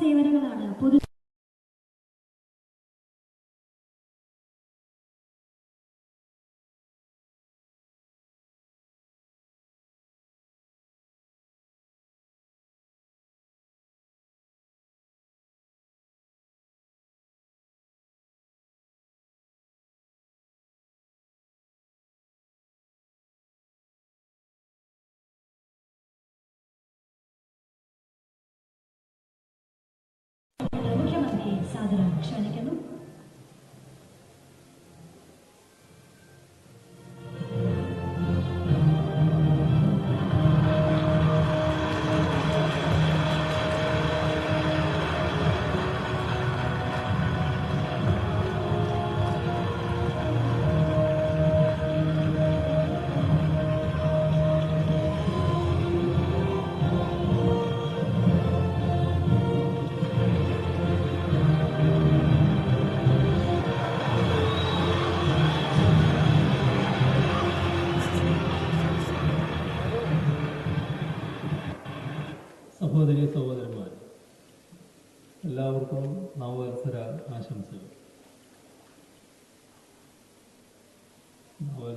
സേവനങ്ങളാണ്. പൊതു సాధన క్షణికను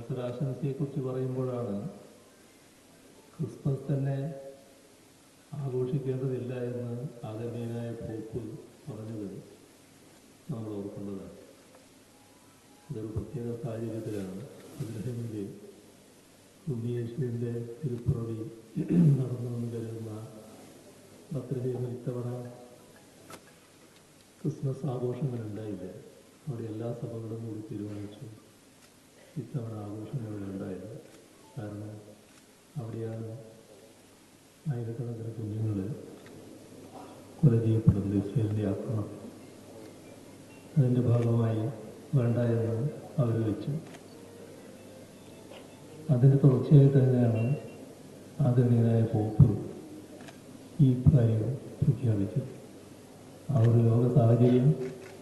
നവവത്സര ആശംസയെക്കുറിച്ച് പറയുമ്പോഴാണ് ക്രിസ്മസ് തന്നെ ആഘോഷിക്കേണ്ടതില്ല എന്ന് ആദരണീയനായ പോപ്പ് പറഞ്ഞത് നമ്മൾ ഓർക്കേണ്ടതാണ്. ഇതൊരു പ്രത്യേക സാഹചര്യത്തിലാണ് അദ്ദേഹത്തിന്റെ ഉണ്ണിയേശുവിന്റെ തിരുപ്പുറവി നടന്നുവെന്ന് കരുതുന്ന ബർത്ത്ഡേയിൽ ഇത്തവണ ക്രിസ്മസ് ആഘോഷങ്ങൾ ഉണ്ടായില്ല അവിടെ എല്ലാ സഭകളും കൂടി തീരുമാനിച്ചു. ഇത്തവണ ആഘോഷങ്ങൾ ഉണ്ടായിരുന്നു. കാരണം അവിടെയാണ് ആയിരക്കണക്കിന് കുഞ്ഞുങ്ങൾ കൊല ചെയ്യപ്പെടുന്നത് ഇസ്രേലിന്റെ ആക്രമണം. അതിന്റെ ഭാഗമായി വേണ്ട എന്ന് അവർ വെച്ചു. അതിന്റെ തുടർച്ചയായിട്ട് തന്നെയാണ് ആദരണീയനായ പോപ്പ് ഈ കാര്യം പ്രഖ്യാപിച്ചത്. ആ ഒരു ലോക സാഹചര്യം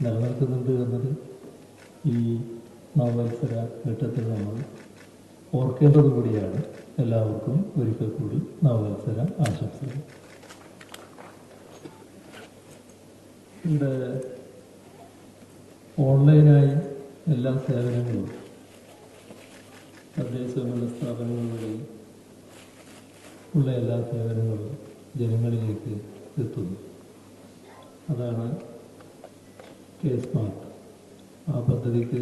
നിലനിൽക്കുന്നുണ്ട് എന്നത് ഈ നവവത്സര ഘട്ടത്തിൽ നമ്മൾ ഓർക്കേണ്ടത് കൂടിയാണ് എല്ലാവർക്കും ഒരിക്കൽ കൂടി നവവത്സര ആശംസകൾ. ഇവിടെ ഓൺലൈനായി എല്ലാ സേവനങ്ങളും തദ്ദേശ സ്വയംഭരണ സ്ഥാപനങ്ങൾ വഴി ഉള്ള എല്ലാ സേവനങ്ങളും ജനങ്ങളിലേക്ക് എത്തുന്നു. അതാണ് കേസ് സ്മാർട്ട്. ആ പദ്ധതിക്ക്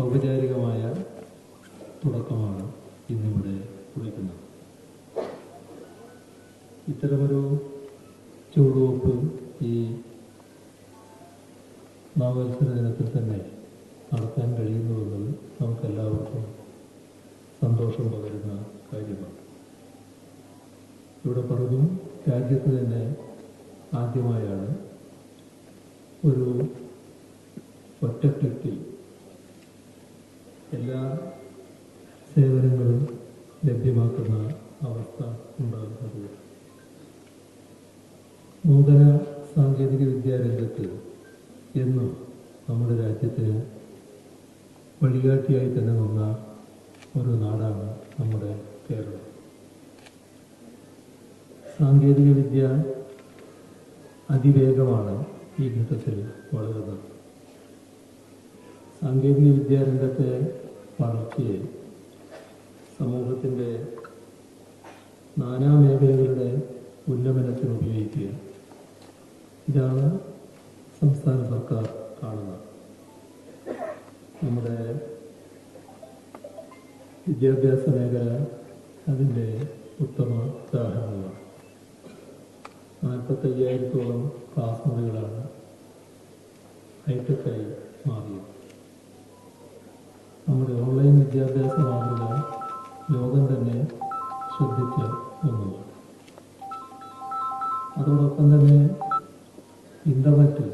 ഔപചാരികമായ തുടക്കമാണ് ഇന്നിവിടെ കുറിക്കുന്നത്. ഇത്തരമൊരു ചുവടുവെപ്പ് ഈ നവവത്സര ദിനത്തിൽ തന്നെ നടത്താൻ കഴിയുന്നുവെന്നത് നമുക്കെല്ലാവർക്കും സന്തോഷം പകരുന്ന കാര്യമാണ്. ഇവിടെ പറഞ്ഞു രാജ്യത്ത് തന്നെ ആദ്യമായാണ് ഒരു ഒറ്റ ക്ലിക്കിൽ എല്ലാ സേവനങ്ങളും ലഭ്യമാക്കുന്ന അവസ്ഥ ഉണ്ടാകുന്നത്. നൂതന സാങ്കേതിക വിദ്യാരംഗത്ത് എന്നും നമ്മുടെ രാജ്യത്തിന് വഴികാട്ടിയായി തന്നെ നിന്ന ഒരു നാടാണ് നമ്മുടെ കേരളം. സാങ്കേതിക വിദ്യ അതിവേഗമാണ് ഈ ഘട്ടത്തിൽ വളരുന്നത്. സാങ്കേതിക വിദ്യാരംഗത്തെ വളർച്ചയെ സമൂഹത്തിന്റെ നാനാ മേഖലകളുടെ ഉന്നമനത്തിന് ഉപയോഗിക്കുക. ഇതാണ് സംസ്ഥാന സർക്കാർ കാണുന്നത്. നമ്മുടെ വിദ്യാഭ്യാസ മേഖല അതിന്റെ ഉത്തമ ഉദാഹരണമാണ് നാൽപ്പത്തയ്യായിരത്തോളം ക്ലാസ് മുറികളാണ് ഹൈടെക്കായി മാറിയത്. നമ്മുടെ ഓൺലൈൻ വിദ്യാഭ്യാസ മാതൃക ലോകം തന്നെ ശ്രദ്ധിച്ച ഒന്നുമാണ് അതോടൊപ്പം തന്നെ ഇന്റർനെറ്റ്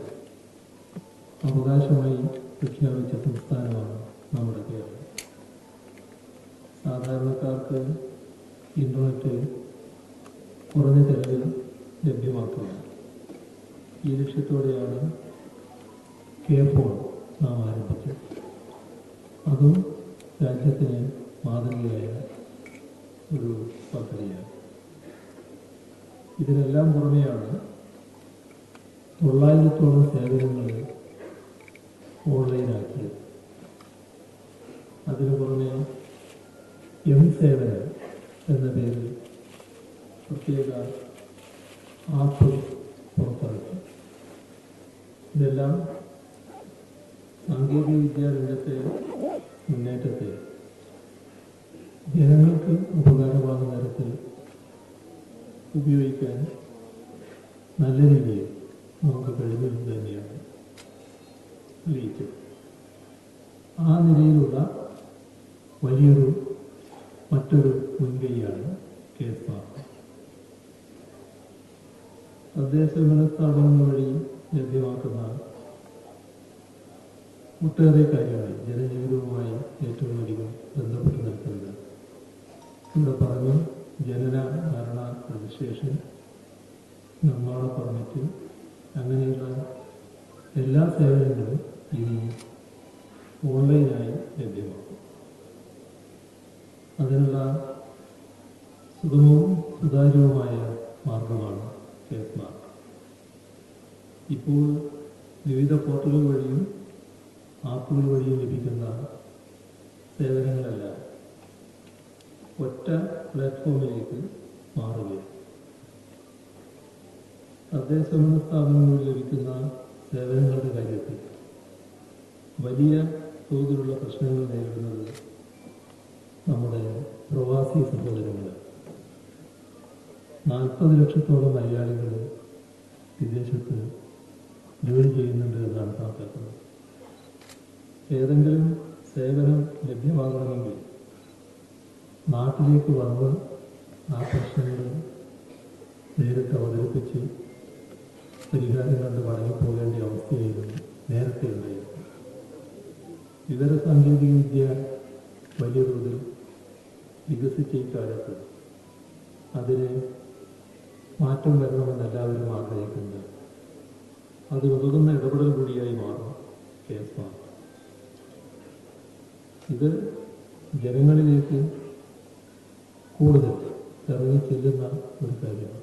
അവകാശമായി പ്രഖ്യാപിച്ച സംസ്ഥാനമാണ് നമ്മുടെ കേരളം. സാധാരണക്കാർക്ക് ഇന്റർനെറ്റ് കുറഞ്ഞ ചെലവിൽ ലഭ്യമാക്കുക ഈ ലക്ഷ്യത്തോടെയാണ് കെ നാം ആരംഭിച്ചത് അതും രാജ്യത്തിന് മാതൃകയായ ഒരു പദ്ധതിയാണ് ഇതിനെല്ലാം പുറമെയാണ് തൊള്ളായിരത്തോളം സേവനങ്ങൾ ഓൺലൈനാക്കിയത് അതിനു പുറമെ എം സേവനം എന്ന പേരിൽ പ്രത്യേക ആപ്പ് പുറത്തിറക്കി. ഇതെല്ലാം സാങ്കേതിക വിദ്യാ രംഗത്തെ മുന്നേറ്റത്തെ ജനങ്ങൾക്ക് ഉപകാരമാകുന്ന തരത്തിൽ ഉപയോഗിക്കാൻ നല്ല രീതിയിൽ നമുക്ക് കഴിഞ്ഞിരുന്നു തന്നെയാണ് അറിയിച്ചത് ആ നിലയിലുള്ള വലിയൊരു മറ്റൊരു മുൻകൈയാണ് കേസ് മാർക്ക് തദ്ദേശ ഭരണ സ്ഥാപനങ്ങൾ വഴി ലഭ്യമാക്കുന്ന ഒട്ടേറെ കാര്യങ്ങൾ ജനജീവിതവുമായി ഏറ്റവും അധികം ബന്ധപ്പെട്ട് നിൽക്കുന്നത്. ഇവിടെ പറഞ്ഞു ജനന ഭരണ രജിസ്ട്രേഷൻ നിർമ്മാണ പെർമിറ്റ് അങ്ങനെയുള്ള എല്ലാ സേവനങ്ങളും ഇനി ഓൺലൈനായി ലഭ്യമാക്കും. അതിനുള്ള സുഗമവും സുതാര്യവുമായ മാർഗമാണ് ഫേസ് മാർക്ക് ഇപ്പോൾ വിവിധ പോർട്ടലുകൾ വഴിയും ആപ്പുകൾ വഴിയും ലഭിക്കുന്ന സേവനങ്ങളെല്ലാം ഒറ്റ പ്ലാറ്റ്ഫോമിലേക്ക് മാറുകയാണ്. തദ്ദേശ സ്ഥാപനങ്ങളിൽ ലഭിക്കുന്ന സേവനങ്ങളുടെ കാര്യത്തിൽ വലിയ തോതിലുള്ള പ്രശ്നങ്ങൾ നേരിടുന്നത് നമ്മുടെ പ്രവാസി സഹോദരങ്ങൾ നാൽപ്പത് ലക്ഷത്തോളം മലയാളികൾ വിദേശത്ത് ജോലി ചെയ്യുന്നുണ്ട് എന്നാണ് കണക്കാക്കുന്നത്. ഏതെങ്കിലും സേവനം ലഭ്യമാകണമെങ്കിൽ നാട്ടിലേക്ക് വന്ന് ആ പ്രശ്നങ്ങൾ നേരിട്ട് അവതരിപ്പിച്ച് പരിഹാരം കണ്ട് മടങ്ങിപ്പോകേണ്ട അവസ്ഥയായിരുന്നു നേരത്തെ ഉണ്ടായിരുന്നു വിവര സാങ്കേതിക വിദ്യ വലിയ തോതിൽ വികസിച്ച അതിന് മാറ്റം വരണമെന്ന് എല്ലാവരും ആഗ്രഹിക്കുന്നത് അതിനുതകുന്ന ഇടപെടൽ കൂടിയായി മാറും കെ എസ് മാർ ഇത് ജനങ്ങളിലേക്ക് കൂടുതൽ ഇറങ്ങി ചെല്ലുന്ന ഒരു കാര്യമാണ്.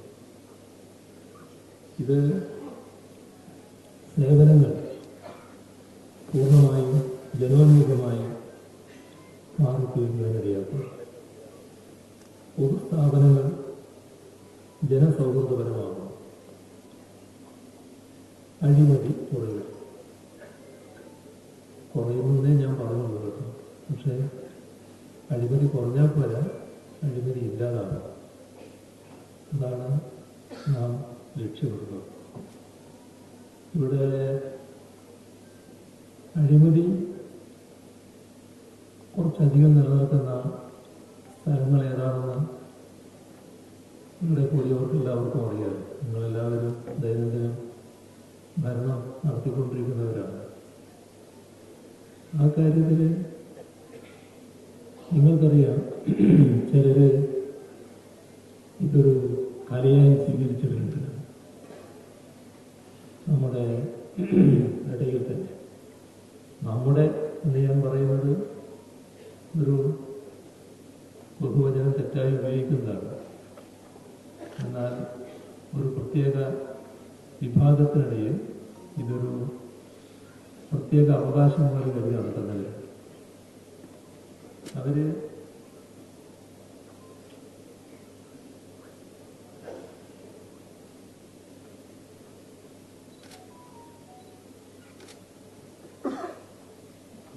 ഇത് സേവനങ്ങൾ പൂർണമായും ജനോന്മുഖമായും മാറിത്തീരുന്നതിനിടയാക്കും. പൊതുസ്ഥാപനങ്ങൾ ജനസൗഹൃദപരമാകും അഴിമതി കുറയുക കുറയുമെന്നേ ഞാൻ പറഞ്ഞുള്ളൂ പക്ഷേ അഴിമതി കുറഞ്ഞാൽ പോരാ അഴിമതി ഇല്ലാതാകും അതാണ് നാം ലക്ഷ്യമിടുന്നത് ഇവിടെ അഴിമതി കുറച്ചധികം നിലനിൽക്കുന്ന സ്ഥലങ്ങൾ ഏതാണെന്ന് ഇവിടെ കൂടിയവർക്ക് എല്ലാവർക്കും അറിയാം നിങ്ങളെല്ലാവരും ദൈനംദിനം ഭരണം നടത്തിക്കൊണ്ടിരിക്കുന്നവരാണ് ആ കാര്യത്തിൽ നിങ്ങൾക്കറിയാം ചിലര് ഇതൊരു കലയായി സ്വീകരിച്ചവരുണ്ട് നമ്മുടെ ഇടയിൽ തന്നെ നമ്മുടെ എന്ന് ഞാൻ പറയുന്നത് ഒരു ബഹുവചനം തെറ്റായി ഉപയോഗിക്കുന്നതാണ്. എന്നാൽ ഒരു പ്രത്യേക വിഭാഗത്തിനിടയിൽ ഇതൊരു പ്രത്യേക അവകാശം പോലെ കരുതി നടത്തുന്നില്ല അവർ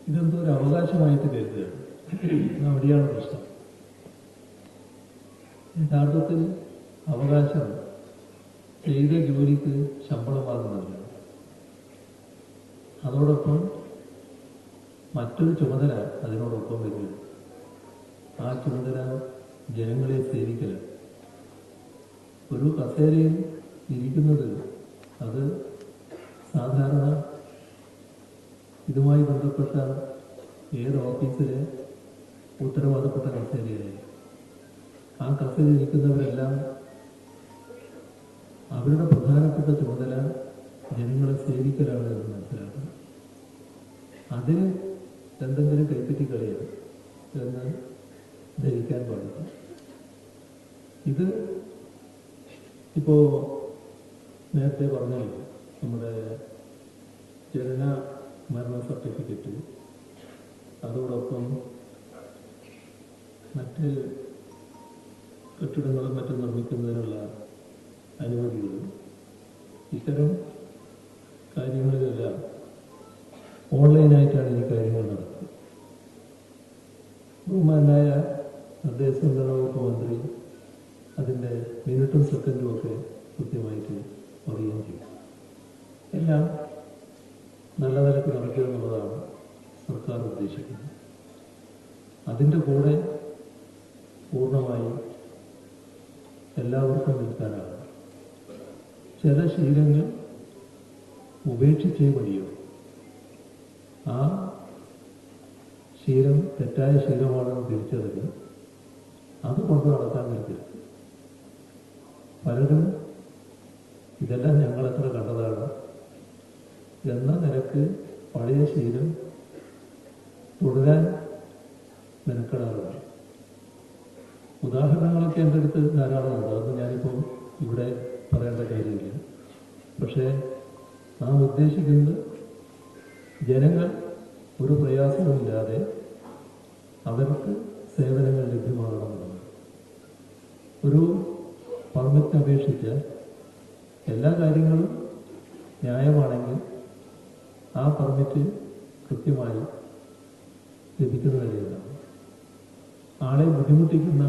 ഇതെന്തോ ഒരു അവകാശമായിട്ട് കരുതുകയാണ്. അവിടെയാണ് പ്രശ്നം. യഥാർത്ഥത്തിൽ അവകാശം ചെയ്ത ജോലിക്ക് ശമ്പളം വാങ്ങുന്നതല്ല അതോടൊപ്പം മറ്റൊരു ചുമതല അതിനോടൊപ്പം വരിക ആ ചുമതല ജനങ്ങളെ സേവിക്കല ഒരു കസേരയിൽ ഇരിക്കുന്നത് അത് സാധാരണ ഇതുമായി ബന്ധപ്പെട്ട ഏത് ഓഫീസിലെ ഉത്തരവാദപ്പെട്ട കസേരയായി ആ കഫയിൽ ഇരിക്കുന്നവരെല്ലാം അവരുടെ പ്രധാനപ്പെട്ട ചുമതല ജനങ്ങളെ സേവിക്കലാണ് എന്ന് മനസ്സിലാക്കണം. അതിന് എന്തെങ്കിലും കൈപ്പറ്റി കളിയാണ് എന്ന് ധരിക്കാൻ പാടില്ല. ഇത് ഇപ്പോ നേരത്തെ പറഞ്ഞല്ലോ നമ്മുടെ ജനന മരണ സർട്ടിഫിക്കറ്റ് അതോടൊപ്പം മറ്റ് കെട്ടിടങ്ങളും മറ്റും നിർമ്മിക്കുന്നതിനുള്ള അനുമതികളും ഇത്തരം കാര്യങ്ങളിലെല്ലാം ഓൺലൈനായിട്ടാണ് ഈ കാര്യങ്ങൾ നടക്കുന്നത്. ബഹുമാനായ നിർദ്ദേശസംഘടന വകുപ്പ് മന്ത്രി അതിന്റെ മിനിറ്റും സെക്കൻഡും ഒക്കെ കൃത്യമായിട്ട് പറയുകയും ചെയ്യും എല്ലാം നല്ല നിലയ്ക്ക് നടക്കുക എന്നുള്ളതാണ് സർക്കാർ ഉദ്ദേശിക്കുന്നത്. അതിന്റെ കൂടെ പൂർണമായി എല്ലാവർക്കും നിൽക്കാനാണ് ചില ശീലങ്ങൾ ഉപേക്ഷിച്ചേ മതിയോ ആ ശീലം തെറ്റായ ശീലമാണെന്ന് തിരിച്ചറിഞ്ഞ് അത് കൊണ്ട് നടക്കാൻ നിൽക്കരുത് പലരും ഇതെല്ലാം ഞങ്ങളെത്ര കണ്ടതാണ് എന്ന നിനക്ക് പഴയ ശീലം തുടരാൻ മെനക്കെടാറുണ്ട്. ഉദാഹരണങ്ങളൊക്കെ എന്റെ അടുത്ത് ധാരാളമുണ്ട് അതൊന്നും ഞാനിപ്പോൾ ഇവിടെ പറയേണ്ട കാര്യമില്ല. പക്ഷേ നാം ഉദ്ദേശിക്കുന്നത് ജനങ്ങൾ ഒരു പ്രയാസവുമില്ലാതെ അവർക്ക് സേവനങ്ങൾ ലഭ്യമാകണമെന്നാണ് ഒരു പെർമിറ്റിന് അപേക്ഷിച്ച് എല്ലാ കാര്യങ്ങളും ന്യായമാണെങ്കിൽ ആ പെർമിറ്റ് കൃത്യമായി ലഭിക്കുന്ന നിലയിലാണ്. ആളെ ബുദ്ധിമുട്ടിക്കുന്ന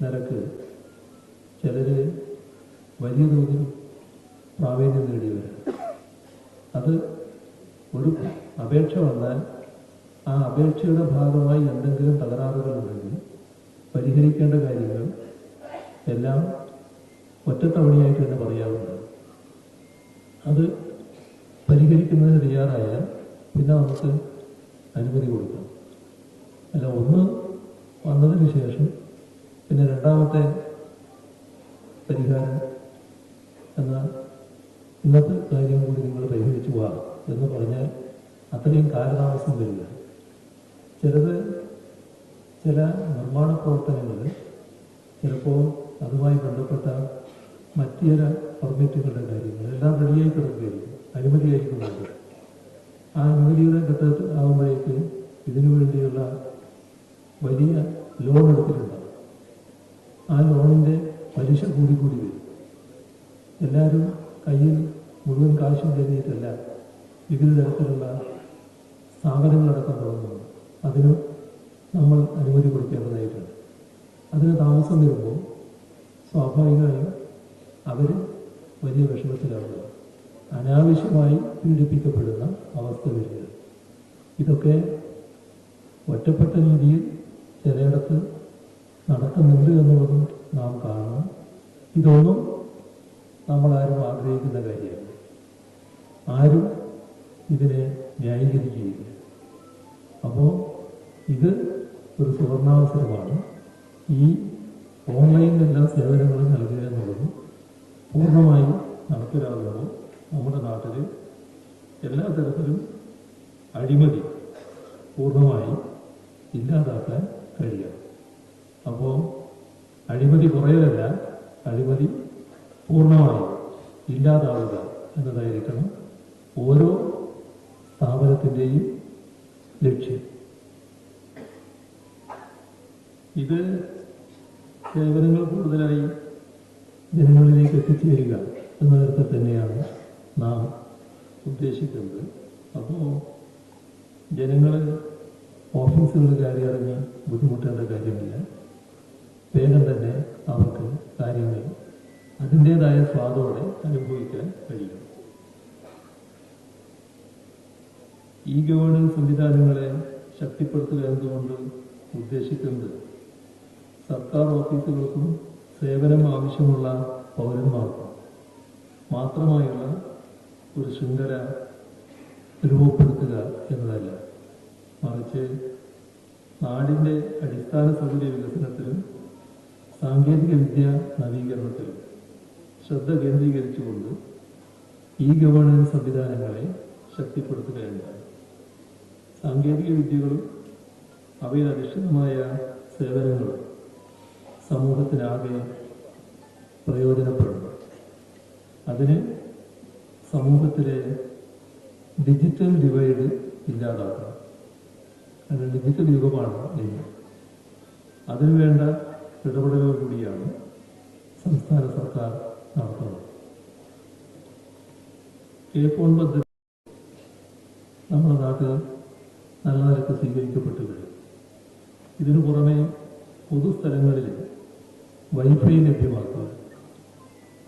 നിരക്ക് ചിലർ വലിയ തോതിൽ പ്രാവീണ്യം നേടിയവരാണ് അത് ഒരു അപേക്ഷ വന്നാൽ ആ അപേക്ഷയുടെ ഭാഗമായി എന്തെങ്കിലും തകരാറുകൾ ഉണ്ടെങ്കിൽ പരിഹരിക്കേണ്ട കാര്യങ്ങൾ എല്ലാം ഒറ്റത്തവണയായിട്ട് തന്നെ പറയാറുണ്ട് അത് പരിഹരിക്കുന്നതിന് തയ്യാറായാൽ പിന്നെ നമുക്ക് അനുമതി കൊടുക്കാം. അല്ല ഒന്ന് വന്നതിന് ശേഷം പിന്നെ രണ്ടാമത്തെ പരിഹാരം എന്ന ഇന്നത്തെ കാര്യം കൂടി നിങ്ങൾ പരിഹരിച്ചു പോകാം എന്ന് പറഞ്ഞാൽ അത്രയും കാലതാമസം വരില്ല. ചിലത് ചില നിർമ്മാണ പ്രവർത്തനങ്ങൾ ചിലപ്പോൾ അതുമായി ബന്ധപ്പെട്ട മറ്റു ചില പെർമിറ്റുകളുടെ കാര്യങ്ങൾ എല്ലാം റെഡിയായി കിടക്കുകയായിരിക്കും അനുമതിയായിരിക്കുന്നുണ്ട്. ആ അനുമതിയുടെ ഘട്ടത്തിൽ ആകുമ്പോഴേക്ക് ഇതിനു വേണ്ടിയുള്ള വലിയ ലോൺ എടുത്തിട്ടുണ്ടാവും ആ ലോണിന്റെ പലിശ കൂടി കൂടി വരും. എല്ലാവരും കയ്യിൽ മുഴുവൻ കാശും കരുതിയിട്ടല്ല വിവിധ തരത്തിലുള്ള സ്ഥാപനങ്ങളടക്കം തുടങ്ങുന്നു അതിന് നമ്മൾ അനുമതി കൊടുക്കേണ്ടതായിട്ടുണ്ട്. അതിന് താമസം വരുമ്പോൾ സ്വാഭാവികമായും അവർ വലിയ വിഷമത്തിലാവുക അനാവശ്യമായി പീഡിപ്പിക്കപ്പെടുന്ന അവസ്ഥ വരിക ഇതൊക്കെ ഒറ്റപ്പെട്ട രീതിയിൽ ചിലയിടത്ത് നടക്കുന്നുണ്ട് എന്നുള്ളതും നാം കാണണം. ഇതൊന്നും നമ്മളാരും ആഗ്രഹിക്കുന്ന കാര്യമല്ല. ആരും ഇതിനെ ന്യായീകരിക്കുകയില്ല. അപ്പോൾ ഇത് ഒരു സുവർണാവസരമാണ്. ഈ ഓൺലൈനിൽ എല്ലാ സേവനങ്ങളും നൽകുക എന്നുള്ളത് പൂർണമായി നടപ്പിലാകുമ്പോൾ നമ്മുടെ നാട്ടിൽ എല്ലാ തരത്തിലും അഴിമതി പൂർണമായി ഇല്ലാതാക്കാൻ കഴിയും അപ്പോൾ അഴിമതി കുറയലല്ല അഴിമതി പൂർണമായി ഇല്ലാതാവുക എന്നതായിരിക്കണം ഓരോ സ്ഥാപനത്തിന്റെയും ലക്ഷ്യം. ഇത് സേവനങ്ങൾ കൂടുതലായി ജനങ്ങളിലേക്ക് എത്തിച്ചേരുക എന്ന തരത്തിൽ തന്നെയാണ് നാം ഉദ്ദേശിക്കുന്നത്. അപ്പോൾ ജനങ്ങൾ ഓഫീസുകൾ കയറി ഇറങ്ങി ബുദ്ധിമുട്ടേണ്ട കാര്യമില്ല. വേഗം തന്നെ അവർക്ക് കാര്യങ്ങൾ അതിന്റെതായ സ്വാദോടെ അനുഭവിക്കാൻ കഴിയും. ഈ ഗവേണൻസ് സംവിധാനങ്ങളെ ശക്തിപ്പെടുത്തുക എന്തുകൊണ്ട് ഉദ്ദേശിക്കുന്നത് സർക്കാർ ഓഫീസുകൾക്കും സേവനം ആവശ്യമുള്ള പൗരന്മാർക്കും മാത്രമായുള്ള ഒരു ശൃംഖല രൂപപ്പെടുത്തുക എന്നതല്ല. മറിച്ച് നാടിന്റെ അടിസ്ഥാന സൗകര്യ വികസനത്തിലും സാങ്കേതിക വിദ്യ നവീകരണത്തിലും ശ്രദ്ധ കേന്ദ്രീകരിച്ചുകൊണ്ട് ഈ ഗവേണൻസ് സംവിധാനങ്ങളെ ശക്തിപ്പെടുത്തുകയുണ്ടായി. സാങ്കേതിക വിദ്യകളും അവയിൽ അധിഷ്ഠിതമായ സേവനങ്ങളും സമൂഹത്തിനാകെ പ്രയോജനപ്പെടുന്നു. അതിന് സമൂഹത്തിലെ ഡിജിറ്റൽ ഡിവൈഡ് ഇല്ലാതാക്കണം. കാരണം ഡിജിറ്റൽ യുഗമാണ് ഇന്ന് അതിനുവേണ്ട ഇടപെടലുകൾ കൂടിയാണ് സംസ്ഥാന സർക്കാർ നടത്തുന്നത്. കെ ഫോൺ പദ്ധതി നമ്മുടെ നാട്ടിൽ നല്ല നിലയ്ക്ക് സ്വീകരിക്കപ്പെട്ടു കഴിഞ്ഞു ഇതിനു പുറമെ പൊതുസ്ഥലങ്ങളിൽ വൈഫൈ ലഭ്യമാക്കുക.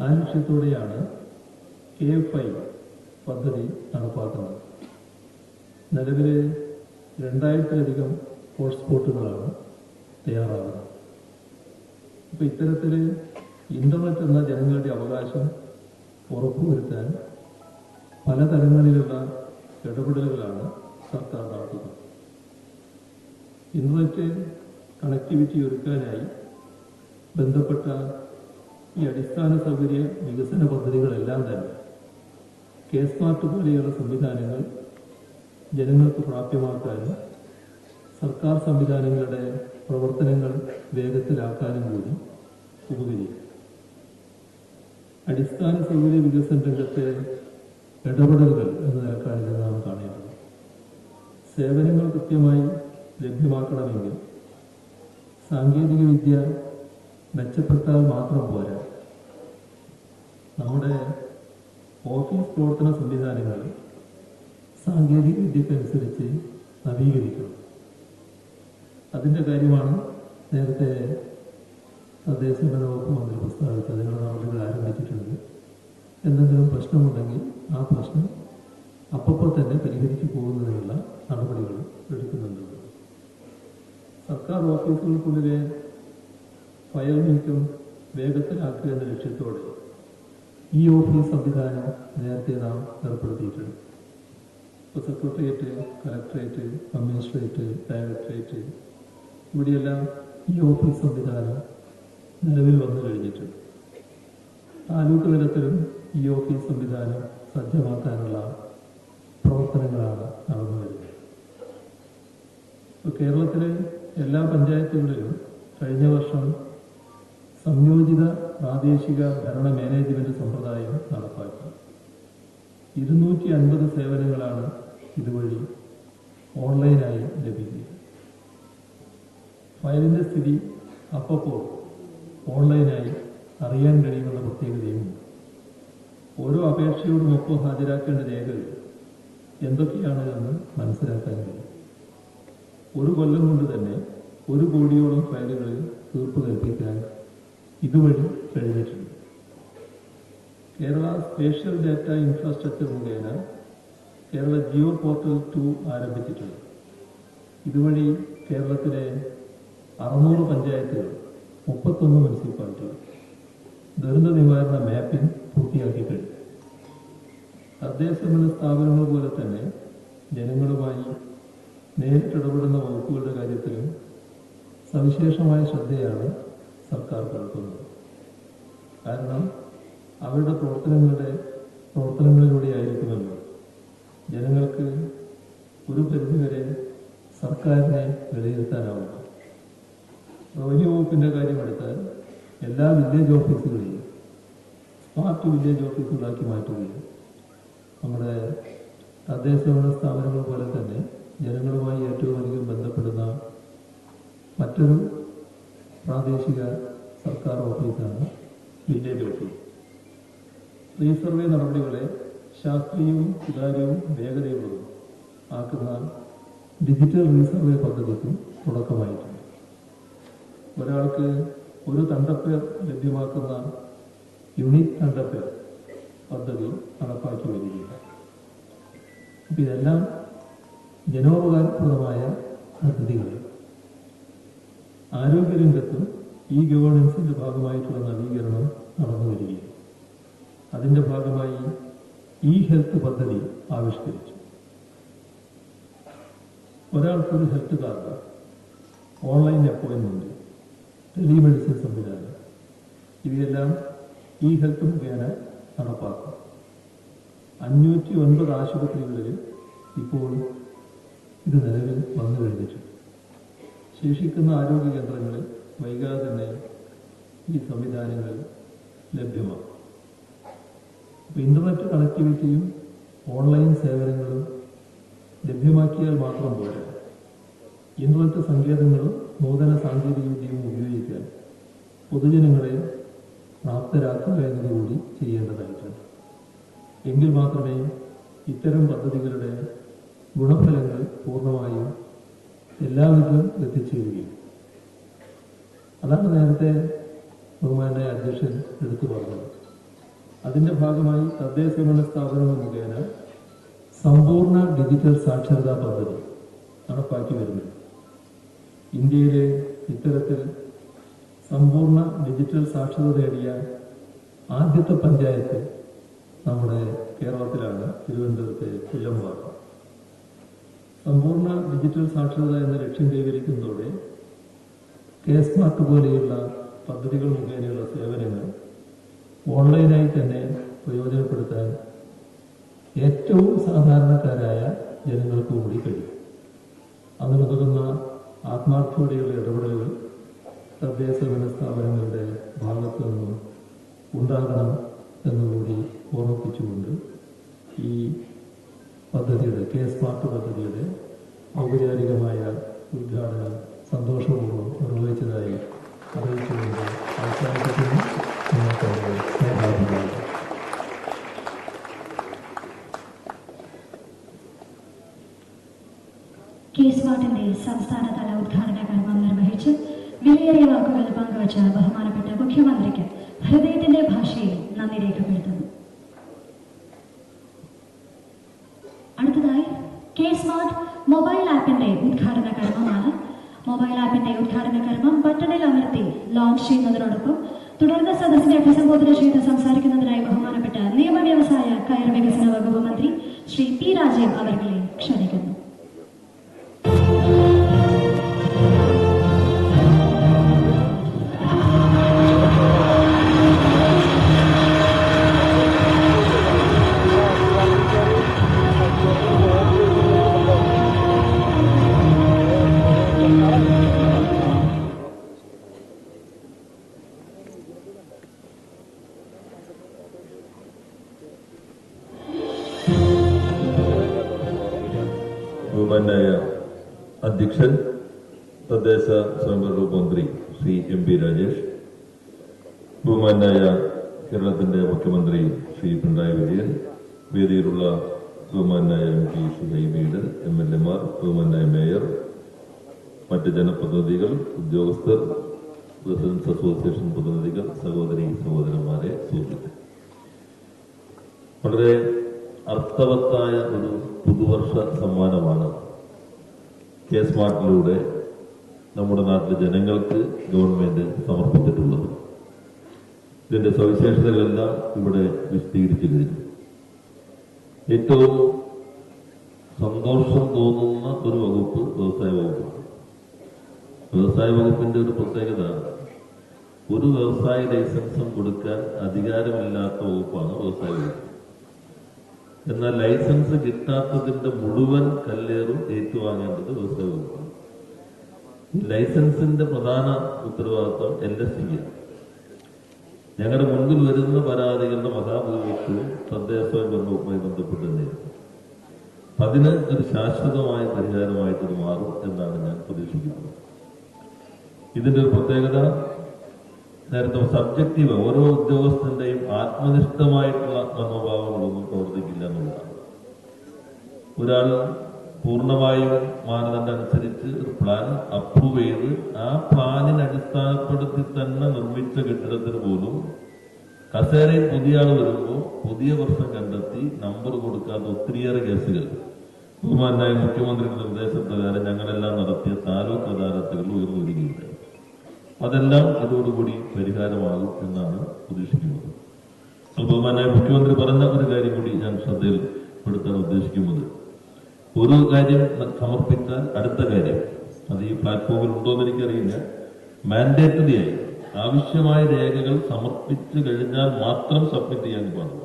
ആ ലക്ഷ്യത്തോടെയാണ് കെ എഫ് ഐ പദ്ധതി നടപ്പാക്കുന്നത്. നിലവിൽ രണ്ടായിരത്തിലധികം ഹോട്ട്സ്പോട്ടുകളാണ് തയ്യാറാകുന്നത് അപ്പോൾ ഇത്തരത്തിൽ ഇന്റർനെറ്റ് എന്ന ജനങ്ങളുടെ അവകാശം ഉറപ്പുവരുത്താൻ പലതരങ്ങളിലുള്ള ഇടപെടലുകളാണ് സർക്കാർ നടത്തുന്നത്. ഇന്റർനെറ്റ് കണക്ടിവിറ്റി ഒരുക്കാനായി ബന്ധപ്പെട്ട ഈ അടിസ്ഥാന സൗകര്യ വികസന പദ്ധതികളെല്ലാം തന്നെ കെ സ്മാർട്ട് പോലെയുള്ള സംവിധാനങ്ങൾ ജനങ്ങൾക്ക് പ്രാപ്യമാക്കാനും സർക്കാർ സംവിധാനങ്ങളുടെ പ്രവർത്തനങ്ങൾ വേഗത്തിലാക്കാനും കൂടി ഉപകരിക്കും. അടിസ്ഥാന സൗകര്യ വികസന രംഗത്തെ ഇടപെടലുകൾ എന്ന നിലക്കാണ് ഇത് നാം കാണേണ്ടത്. സേവനങ്ങൾ കൃത്യമായി ലഭ്യമാക്കണമെങ്കിൽ സാങ്കേതികവിദ്യ മെച്ചപ്പെട്ടാൽ മാത്രം പോരാ. നമ്മുടെ ഓഫീസ് പ്രവർത്തന സംവിധാനങ്ങൾ സാങ്കേതിക വിദ്യക്കനുസരിച്ച് നവീകരിക്കണം. അതിന്റെ കാര്യമാണ് നേരത്തെ തദ്ദേശ വകുപ്പ് മന്ത്രി പ്രസ്താവിച്ചത്. അതിനുള്ള നടപടികൾ ആരംഭിച്ചിട്ടുണ്ട്. എന്തെങ്കിലും പ്രശ്നമുണ്ടെങ്കിൽ ആ പ്രശ്നം അപ്പോൾ തന്നെ പരിഹരിച്ചു പോകുന്നതിനുള്ള നടപടികൾ എടുക്കുന്നുണ്ട്. സർക്കാർ ഓഫീസുകൾക്കുള്ളിലെ ഫയൽ നീക്കം വേഗത്തിലാക്കുക എന്ന ലക്ഷ്യത്തോടെ ഈ ഓഫീസ് സംവിധാനം നേരത്തെ നാം ഏർപ്പെടുത്തിയിട്ടുണ്ട്. സെക്രട്ടേറിയറ്റ് കലക്ട്രേറ്റ് കമ്മീഷണറേറ്റ് ഡയറക്ടറേറ്റ് ഇവിടെയെല്ലാം ഈ ഓഫീസ് സംവിധാനം നിലവിൽ വന്നു കഴിഞ്ഞിട്ടുണ്ട്. താലൂക്ക് തലത്തിലും ഈ ഓഫീസ് സംവിധാനം സജ്ജമാക്കാനുള്ള പ്രവർത്തനങ്ങളാണ് നടന്നു വരുന്നത്. ഇപ്പോൾ കേരളത്തിലെ എല്ലാ പഞ്ചായത്തുകളിലും കഴിഞ്ഞ വർഷം സംയോജിത പ്രാദേശിക ഭരണ മാനേജ്മെന്റ് സമ്പ്രദായം നടപ്പാക്കി. ഇരുന്നൂറ്റി അൻപത് സേവനങ്ങളാണ് ഇതുവഴി ഓൺലൈനായി ലഭിക്കുക ഫയലിന്റെ സ്ഥിതി അപ്പപ്പോൾ ഓൺലൈനായി അറിയാൻ കഴിയുമെന്ന പ്രത്യേകതയുമുണ്ട് ഓരോ അപേക്ഷയോടും ഒപ്പം ഹാജരാക്കേണ്ട രേഖകൾ എന്തൊക്കെയാണ് എന്ന് മനസ്സിലാക്കാൻ കഴിയും. ഒരു കൊല്ലം കൊണ്ട് തന്നെ ഒരു കോടിയോളം ഫയലുകളിൽ തീർപ്പ് കൽപ്പിക്കാൻ ഇതുവഴി കഴിഞ്ഞിട്ടുണ്ട്. കേരള സ്പേഷ്യൽ ഡാറ്റ ഇൻഫ്രാസ്ട്രക്ചർ മുഖേന കേരള ജിയോ പോർട്ടൽ ടു ആരംഭിച്ചിട്ടുണ്ട്. ഇതുവഴി കേരളത്തിലെ അറുന്നൂറ് പഞ്ചായത്തുകൾ മുപ്പത്തൊന്ന് മുനിസിപ്പാലിറ്റികൾ ദുരന്ത നിവാരണ മാപ്പിംഗ് പൂർത്തിയാക്കി കഴിഞ്ഞു. തദ്ദേശഭരണ സ്ഥാപനങ്ങൾ പോലെ തന്നെ ജനങ്ങളുമായി നേരിട്ടിടപെടുന്ന വകുപ്പുകളുടെ കാര്യത്തിലും സവിശേഷമായ ശ്രദ്ധയാണ് സർക്കാർ പുലർത്തുന്നത്. കാരണം അവരുടെ പ്രവർത്തനങ്ങളുടെ പ്രവർത്തനങ്ങളിലൂടെയായിരിക്കുമല്ലോ ജനങ്ങൾക്ക് ഒരു പരിധിവരെ സർക്കാരിനെ വിലയിരുത്താനാവുക റവന്യൂ വകുപ്പിന്റെ കാര്യമെടുത്താൽ എല്ലാ വില്ലേജ് ഓഫീസുകളെയും സ്മാർട്ട് വില്ലേജ് ഓഫീസുകളാക്കി മാറ്റുകയും നമ്മുടെ തദ്ദേശഭരണ സ്ഥാപനങ്ങൾ പോലെ തന്നെ ജനങ്ങളുമായി ഏറ്റവും അധികം ബന്ധപ്പെടുന്ന മറ്റൊരു പ്രാദേശിക സർക്കാർ ഓഫീസാണ് വില്ലേജ് ഓഫീസ്. റീസർവേ നടപടികളെ ശാസ്ത്രീയവും സുതാര്യവും വേഗതയുള്ളതും ആക്കുന്ന ഡിജിറ്റൽ റീസർവേ പദ്ധതിക്കും തുടക്കമായിട്ടുണ്ട്. ഒരാൾക്ക് ഒരു തണ്ടപ്പേർ ലഭ്യമാക്കുന്ന യുണീക് തണ്ടപ്പേർ പദ്ധതി നടപ്പാക്കി വരികയാണ്. അപ്പം ഇതെല്ലാം ജനോപകാരപ്രദമായ പദ്ധതികൾ ആരോഗ്യരംഗത്തും ഈ ഗവേണൻസിന്റെ ഭാഗമായിട്ടുള്ള നവീകരണം നടന്നു വരികയാണ്. അതിന്റെ ഭാഗമായി ഇ ഹെൽത്ത് പദ്ധതി ആവിഷ്കരിച്ചു. ഒരാൾക്കൊരു ഹെൽത്ത് കാർഡ് ഓൺലൈൻ അപ്പോയിൻമെന്റ് ടെലിമെഡിസിൻ സംവിധാനം ഇവയെല്ലാം ഇ ഹെൽത്ത് മുഖേന നടപ്പാക്കും. അഞ്ഞൂറ്റി ഒൻപത് ആശുപത്രികളിൽ ഇപ്പോൾ ഇത് നിലവിൽ വന്നു കഴിഞ്ഞു ശേഷിക്കുന്ന ആരോഗ്യ കേന്ദ്രങ്ങളിൽ വൈകാതെ തന്നെ ഈ സംവിധാനങ്ങൾ ലഭ്യമാക്കും. അപ്പോൾ ഇന്റർനെറ്റ് കണക്ടിവിറ്റിയും ഓൺലൈൻ സേവനങ്ങളും ലഭ്യമാക്കിയാൽ മാത്രം പോരാ. ഇന്റർനെറ്റ് സങ്കേതങ്ങളും നൂതന സാങ്കേതികവിദ്യയും ഉപയോഗിക്കാൻ പൊതുജനങ്ങളെ പ്രാപ്തരാക്കുക എന്നതുകൂടി ചെയ്യേണ്ടതായിട്ടുണ്ട്. എങ്കിൽ മാത്രമേ ഇത്തരം പദ്ധതികളുടെ ഗുണഫലങ്ങൾ പൂർണമായും എല്ലാവർക്കും എത്തിച്ചേരുകയും അതാണ് നേരത്തെ ബഹുമാനായ അധ്യക്ഷൻ എടുത്തു പറഞ്ഞത്. അതിന്റെ ഭാഗമായി തദ്ദേശ ഭരണ സ്ഥാപനങ്ങൾ മുഖേന സമ്പൂർണ ഡിജിറ്റൽ സാക്ഷരതാ പദ്ധതി നടപ്പാക്കി വരുന്നത്. ഇന്ത്യയിലെ ഇത്തരത്തിൽ സമ്പൂർണ ഡിജിറ്റൽ സാക്ഷരത നേടിയ ആദ്യത്തെ പഞ്ചായത്ത് നമ്മുടെ കേരളത്തിലാണ് തിരുവനന്തപുരത്തെ പുല്ലമ്പാറ സമ്പൂർണ ഡിജിറ്റൽ സാക്ഷരത എന്ന ലക്ഷ്യം കൈവരിക്കുന്നതോടെ കെ സ്മാർട്ട് പോലെയുള്ള പദ്ധതികൾ മുഖേനയുള്ള സേവനങ്ങൾ ഓൺലൈനായി തന്നെ പ്രയോജനപ്പെടുത്താൻ ഏറ്റവും സാധാരണക്കാരായ ജനങ്ങൾക്ക് കൂടി കഴിയും. അതിനുതകുന്ന ആത്മാർത്ഥതയോടെയുള്ള ഇടപെടലുകൾ തദ്ദേശ സ്ഥാപനങ്ങളുടെ ഭാഗത്തു നിന്നും ഉണ്ടാകണം എന്നുകൂടി ഓർമ്മിപ്പിച്ചുകൊണ്ട് ഈ പദ്ധതിയുടെ കെ സ്മാർട്ട് പദ്ധതിയുടെ ഔപചാരികമായ ഉദ്ഘാടനം സന്തോഷപൂർവം നിർവഹിച്ചതായി അറിയിച്ചുകൊണ്ട് അവസാനിപ്പിക്കുന്നു. നിങ്ങൾക്ക് സ്നേഹാഭിമാനം കെ സ്മാർട്ടിന്റെ സംസ്ഥാനതല ഉദ്ഘാടന കർമ്മം നിർവഹിച്ച് വിലയേറിയ വാക്കുകൾ പങ്കുവച്ച ബഹുമാനപ്പെട്ട മുഖ്യമന്ത്രിക്ക് ഹൃദയത്തിന്റെ ഭാഷയിൽ നന്ദി രേഖപ്പെടുത്തുന്നു. അടുത്തതായി കെ സ്മാർട്ട് മൊബൈൽ ആപ്പിന്റെ ഉദ്ഘാടന കർമ്മമാണ്. മൊബൈൽ ആപ്പിന്റെ ഉദ്ഘാടന കർമ്മം ബട്ടണിൽ അമർത്തി ലോഞ്ച് ചെയ്യുന്നതിനോടൊപ്പം തുടർന്ന് സദസ്സിനെ അഭിസംബോധന ചെയ്ത് സംസാരിക്കുന്നതിനായി ബഹുമാനപ്പെട്ട നിയമ വ്യവസായ കയർ വികസന വകുപ്പ് മന്ത്രി ശ്രീ പി രാജീവ് അവർകളെ ക്ഷണിക്കുന്നു. ബഹുമാനായ അധ്യക്ഷൻ തദ്ദേശ സ്വയംഭരണ മന്ത്രി ശ്രീ എം പി രാജേഷ് ബഹുമാനായ കേരളത്തിന്റെ മുഖ്യമന്ത്രി ശ്രീ പിണറായി വിജയൻ വേദിയിലുള്ള ബഹുമാനായ എം പി ശ്രീ ഹൈബീഡ് എം എൽ എമാർ ബഹുമാനായ മേയർ മറ്റ് ജനപ്രതിനിധികൾ ഉദ്യോഗസ്ഥർ റെസിഡൻസ് അസോസിയേഷൻ പ്രതിനിധികൾ സഹോദരി സഹോദരന്മാരെ സൂചിപ്പിക്കും വളരെ അർത്ഥവത്തായ ഒരു പുതുവർഷ സമ്മാനമാണ് കെ സ്മാർട്ടിലൂടെ നമ്മുടെ നാട്ടിലെ ജനങ്ങൾക്ക് ഗവൺമെന്റ് സമർപ്പിച്ചിട്ടുള്ളത്. ഇതിന്റെ സവിശേഷതകളെല്ലാം ഇവിടെ വിശദീകരിച്ചു കഴിഞ്ഞു ഏറ്റവും സന്തോഷം തോന്നുന്ന ഒരു വകുപ്പ് വ്യവസായ വകുപ്പാണ്. വ്യവസായ വകുപ്പിന്റെ ഒരു പ്രത്യേകത ഒരു വ്യവസായ ലൈസൻസും കൊടുക്കാൻ അധികാരമില്ലാത്ത വകുപ്പാണ് വ്യവസായ വകുപ്പ്. എന്നാൽ ലൈസൻസ് കിട്ടാത്തതിന്റെ മുഴുവൻ കല്ലേറും ഏറ്റുവാങ്ങേണ്ടത് വ്യവസായ ലൈസൻസിന്റെ പ്രധാന ഉത്തരവാദിത്വം എൽ എസ് സിയാണ് ഞങ്ങളുടെ മുൻപിൽ വരുന്ന പരാതികളുടെ മഹാഭൂരിപക്ഷവും തദ്ദേശ ബന്ധവുമായി ബന്ധപ്പെട്ട് അതിന് ഒരു ശാശ്വതമായ പരിഹാരമായിട്ട് മാറും എന്നാണ് ഞാൻ പ്രതീക്ഷിക്കുന്നത്. ഇതിന്റെ ഒരു പ്രത്യേകത നേരത്തെ സബ്ജക്റ്റീവ് ഓരോ ഉദ്യോഗസ്ഥന്റെയും ആത്മനിഷ്ഠമായിട്ടുള്ള മനോഭാവങ്ങളൊന്നും പ്രവർത്തിക്കില്ല എന്നുള്ളതാണ്. ഒരാൾ പൂർണമായും മാനദണ്ഡം അനുസരിച്ച് ഒരു പ്ലാൻ അപ്രൂവ് ചെയ്ത് ആ പ്ലാനിനെ അടിസ്ഥാനപ്പെടുത്തി തന്നെ നിർമ്മിച്ച കെട്ടിടത്തിന് പോലും കസേരയിൽ പുതിയ ആൾ വരുമ്പോൾ പുതിയ വർഷം കണ്ടെത്തി നമ്പർ കൊടുക്കാത്ത ഒത്തിരിയേറെ കേസുകൾ. ബഹുമാനായ മുഖ്യമന്ത്രിയുടെ നിർദ്ദേശപ്രകാരം ഞങ്ങളെല്ലാം നടത്തിയ താലൂക്ക് അദാലത്തുകൾ ഉയർന്നു വരികയുണ്ടായി. അതെല്ലാം ഇതോടുകൂടി പരിഹാരമാകും എന്നാണ് പ്രതീക്ഷിക്കുന്നത് ബഹുമാനായ മുഖ്യമന്ത്രി പറഞ്ഞ ഒരു കാര്യം കൂടി ഞാൻ ശ്രദ്ധയിൽപ്പെടുത്താൻ ഉദ്ദേശിക്കുന്നത്. ഒരു കാര്യം സമർപ്പിച്ചാൽ അടുത്ത കാര്യം അത് ഈ പ്ലാറ്റ്ഫോമിൽ ഉണ്ടോ എന്ന് എനിക്കറിയില്ല. മാൻഡേറ്ററി ആയി ആവശ്യമായ രേഖകൾ സമർപ്പിച്ചു കഴിഞ്ഞാൽ മാത്രം സബ്മിറ്റ് ചെയ്യാൻ പാടില്ല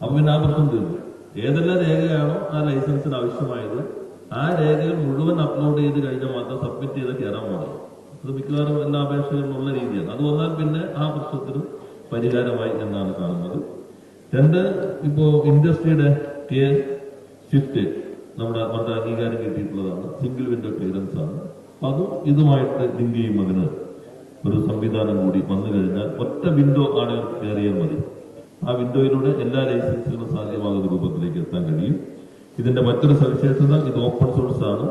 അപ്പൊ പിന്നെ ആ പ്രശ്നം തീർന്നു. ഏതെല്ലാം രേഖയാണോ ആ ലൈസൻസിന് ആവശ്യമായത് ആ രേഖകൾ മുഴുവൻ അപ്ലോഡ് ചെയ്ത് കഴിഞ്ഞാൽ മാത്രം സബ്മിറ്റ് ചെയ്ത് കയറാൻ പാടുള്ളൂ. അത് മിക്കവാറും എല്ലാ അപേക്ഷകളിലുള്ള രീതിയാണ്. അത് വന്നാൽ പിന്നെ ആ പ്രശ്നത്തിന് പരിഹാരമായി എന്നാണ് കാണുന്നത്. രണ്ട് ഇപ്പോ ഇൻഡസ്ട്രിയുടെ കെ സ്വിഫ്റ്റ് നമ്മുടെ മറ്റേ അംഗീകാരം കിട്ടിയിട്ടുള്ളതാണ്. സിംഗിൾ വിൻഡോ ക്ലിയറൻസ് ആണ്. അതും ഇതുമായിട്ട് ലിങ്ക് ചെയ്യുന്നതിന് ഒരു സംവിധാനം കൂടി വന്നു കഴിഞ്ഞാൽ ഒറ്റ വിൻഡോ ആണ് കയറിയാൽ മതി. ആ വിൻഡോയിലൂടെ എല്ലാ ലൈസൻസുകളും സാധ്യമാകുന്ന രൂപത്തിലേക്ക് എത്താൻ കഴിയും. ഇതിന്റെ മറ്റൊരു സവിശേഷത ഇത് ഓപ്പൺ സോഴ്സ് ആണ്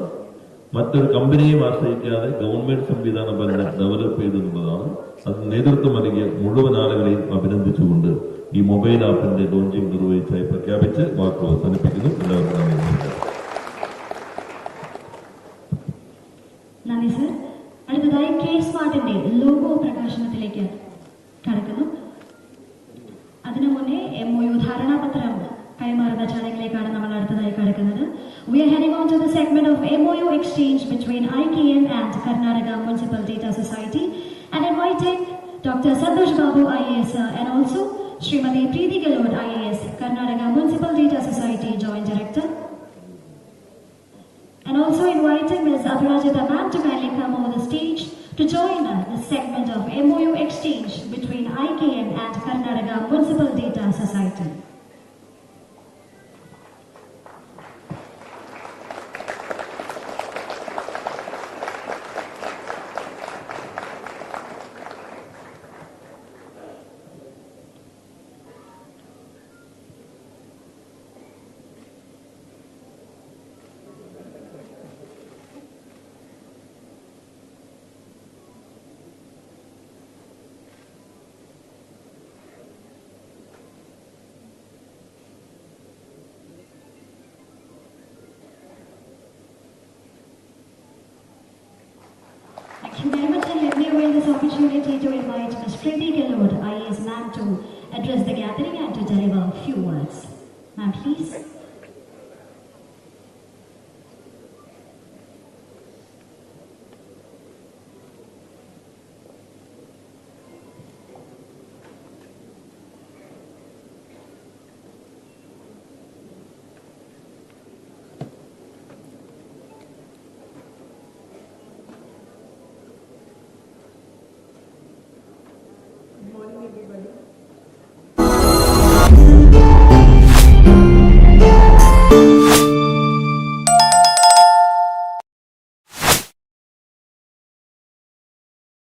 മറ്റൊരു കമ്പനിയെയും ആശ്രയിക്കാതെ ഗവൺമെന്റ് സംവിധാനം തന്നെ ഡെവലപ്പ് ചെയ്തെന്നുള്ളതാണ് അത് നേതൃത്വം നൽകിയ മുഴുവൻ ആളുകളെയും അഭിനന്ദിച്ചുകൊണ്ട് ഈ മൊബൈൽ ആപ്പിന്റെ ലോഞ്ചിങ് നിർവഹിച്ചായി പ്രഖ്യാപിച്ച് വാക്ക് അവസാനിപ്പിക്കുന്നു. എല്ലാവർക്കും നന്ദി സർ. അടുത്തതായി ലോഗോ പ്രകാശനത്തിലേക്ക് കടക്കുന്നു. അതിനു മുന്നേ എം ഒ യു ധാരണാപത്രം കൈമാറുന്ന ചടങ്ങിലേക്കാണ് നമ്മൾ അടുത്തതായി കടക്കുന്നത് we are heading on to the segment of M O U exchange between I K M and Karnataka municipal data society and inviting doctor Santosh Babu I A S and also Shrimati Preeti Galod I A S Karnataka municipal data society joint director and also inviting Ms. Aparajita Ma'am to kindly come over the stage to join us this segment of MOU exchange between IKM and Karnataka Municipal Data Society. Much and let me avail this opportunity to invite Ms. Preeti Gelod, IAS Ma'am to address the gathering and to deliver a few words. Ma'am, please.